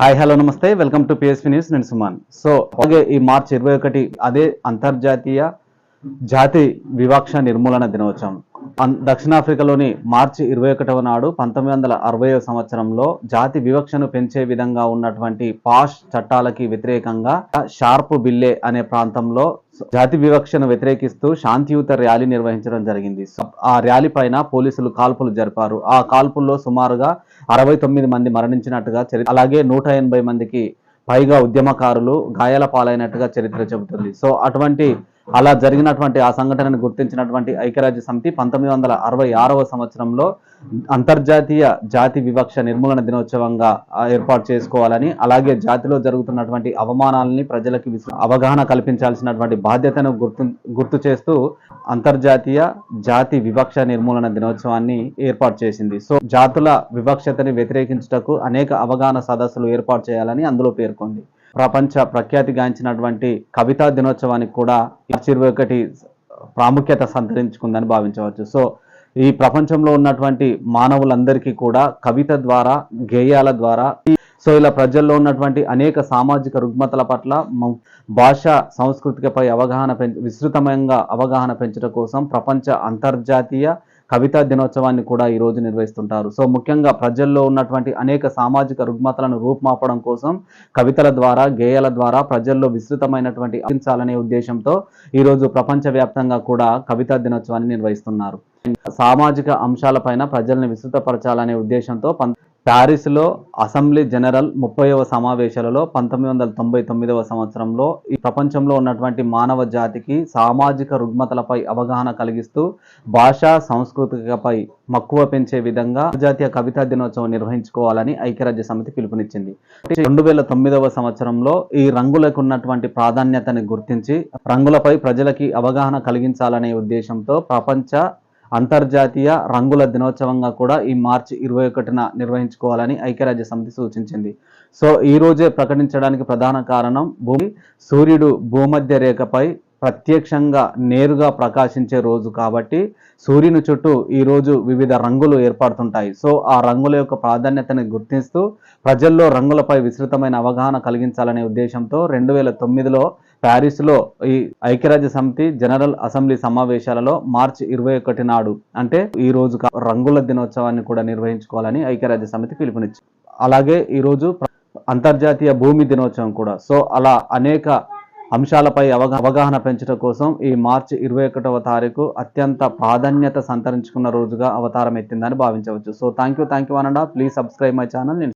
Hi hello namaste. Welcome to PSP news నేను Suman. So అలాగే ఈ మార్చ్ ఇరవై ఒకటి అదే అంతర్జాతీయ జాతి వివక్ష నిర్మూలన దినోత్సవం. దక్షిణాఫ్రికాలోని మార్చి ఇరవై ఒకటవ నాడు పంతొమ్మిది వందల అరవై సంవత్సరంలో జాతి వివక్షను పెంచే విధంగా ఉన్నటువంటి పాష్ చట్టాలకి వ్యతిరేకంగా షార్ప్ బిల్లే అనే ప్రాంతంలో జాతి వివక్షను వ్యతిరేకిస్తూ శాంతియుత ర్యాలీ నిర్వహించడం జరిగింది. ఆ ర్యాలీ పైన పోలీసులు కాల్పులు జరిపారు. ఆ కాల్పుల్లో సుమారుగా అరవై తొమ్మిది మంది మరణించినట్టుగా అలాగే నూట ఎనభై మందికి పైగా ఉద్యమకారులు గాయాల పాలైనట్టుగా చరిత్ర చెబుతుంది. సో అటువంటి అలా జరిగినటువంటి ఆ సంఘటనను గుర్తించినటువంటి ఐక్యరాజ్య సమితి పంతొమ్మిది వందల అరవై ఆరవ సంవత్సరంలో అంతర్జాతీయ జాతి వివక్ష నిర్మూలన దినోత్సవంగా ఏర్పాటు చేసుకోవాలని అలాగే జాతిలో జరుగుతున్నటువంటి అవమానాలని ప్రజలకి అవగాహన కల్పించాల్సినటువంటి బాధ్యతను గుర్తు గుర్తు చేస్తూ అంతర్జాతీయ జాతి వివక్ష నిర్మూలన దినోత్సవాన్ని ఏర్పాటు చేసింది. సో జాతుల వివక్షతని వ్యతిరేకించుటకు అనేక అవగాహన సదస్సులు ఏర్పాటు చేయాలని అందులో పేర్కొంది. ప్రపంచ ప్రఖ్యాతిగాంచినటువంటి కవితా దినోత్సవానికి కూడా మార్చి ఇరవై ఒకటి ప్రాముఖ్యత సంతరించుకుందని భావించవచ్చు. సో ఈ ప్రపంచంలో ఉన్నటువంటి మానవులందరికీ కూడా కవిత ద్వారా గేయాల ద్వారా సో ఇలా ప్రజల్లో ఉన్నటువంటి అనేక సామాజిక రుగ్మతల పట్ల భాష సంస్కృతికపై అవగాహన పెంచ విస్తృతమైన అవగాహన పెంచడం కోసం ప్రపంచ అంతర్జాతీయ కవితా దినోత్సవాన్ని కూడా ఈరోజు నిర్వహిస్తుంటారు. సో ముఖ్యంగా ప్రజల్లో ఉన్నటువంటి అనేక సామాజిక రుగ్మతలను రూపుమాపడం కోసం కవితల ద్వారా గేయాల ద్వారా ప్రజల్లో విస్తృతమైనటువంటి అందించాలనే ఉద్దేశంతో ఈ రోజు ప్రపంచవ్యాప్తంగా కూడా కవితా దినోత్సవాన్ని నిర్వహిస్తున్నారు. సామాజిక అంశాలపైన ప్రజల్ని విస్తృతపరచాలనే ఉద్దేశంతో పం- ప్యారిస్లో అసెంబ్లీ జనరల్ ముప్పైవ సమావేశాలలో పంతొమ్మిది వందల తొంభై తొమ్మిదవ సంవత్సరంలో ఈ ప్రపంచంలో ఉన్నటువంటి మానవ జాతికి సామాజిక రుగ్మతలపై అవగాహన కలిగిస్తూ భాషా సంస్కృతికపై మక్కువ పెంచే విధంగా అంతర్జాతీయ కవితా దినోత్సవం నిర్వహించుకోవాలని ఐక్యరాజ్య సమితి పిలుపునిచ్చింది. రెండు వేల తొమ్మిదవ సంవత్సరంలో ఈ రంగులకు ఉన్నటువంటి ప్రాధాన్యతని గుర్తించి రంగులపై ప్రజలకి అవగాహన కలిగించాలనే ఉద్దేశంతో ప్రపంచ అంతర్జాతీయ రంగుల దినోత్సవంగా కూడా ఈ మార్చి ఇరవై ఒకటిన నిర్వహించుకోవాలని ఐక్యరాజ్య సమితి సూచించింది. సో ఈ రోజే ప్రకటించడానికి ప్రధాన కారణం భూమి. సూర్యుడు భూమధ్య రేఖపై ప్రత్యక్షంగా నేరుగా ప్రకాశించే రోజు కాబట్టి సూర్యుని చుట్టూ ఈ రోజు వివిధ రంగులు ఏర్పడుతుంటాయి. సో ఆ రంగుల యొక్క ప్రాధాన్యతని గుర్తిస్తూ ప్రజల్లో రంగులపై విస్తృతమైన అవగాహన కలిగించాలనే ఉద్దేశంతో రెండు వేల తొమ్మిదిలో ప్యారిస్లో ఈ ఐక్యరాజ్య సమితి జనరల్ అసెంబ్లీ సమావేశాలలో మార్చి ఇరవై ఒకటి నాడు అంటే ఈ రోజు కా- రంగుల దినోత్సవాన్ని కూడా నిర్వహించుకోవాలని ఐక్యరాజ్య సమితి పిలుపునిచ్చింది. అలాగే ఈరోజు అంతర్జాతీయ భూమి దినోత్సవం కూడా. సో అలా అనేక అంశాలపై అవగా అవగాహన పెంచడం కోసం ఈ మార్చి ఇరవై ఒకటవ తారీఖు అత్యంత ప్రాధాన్యత సంతరించుకున్న రోజుగా అవతారం ఎత్తిందని భావించవచ్చు. So thank you thank you అనడా please subscribe my channel నేను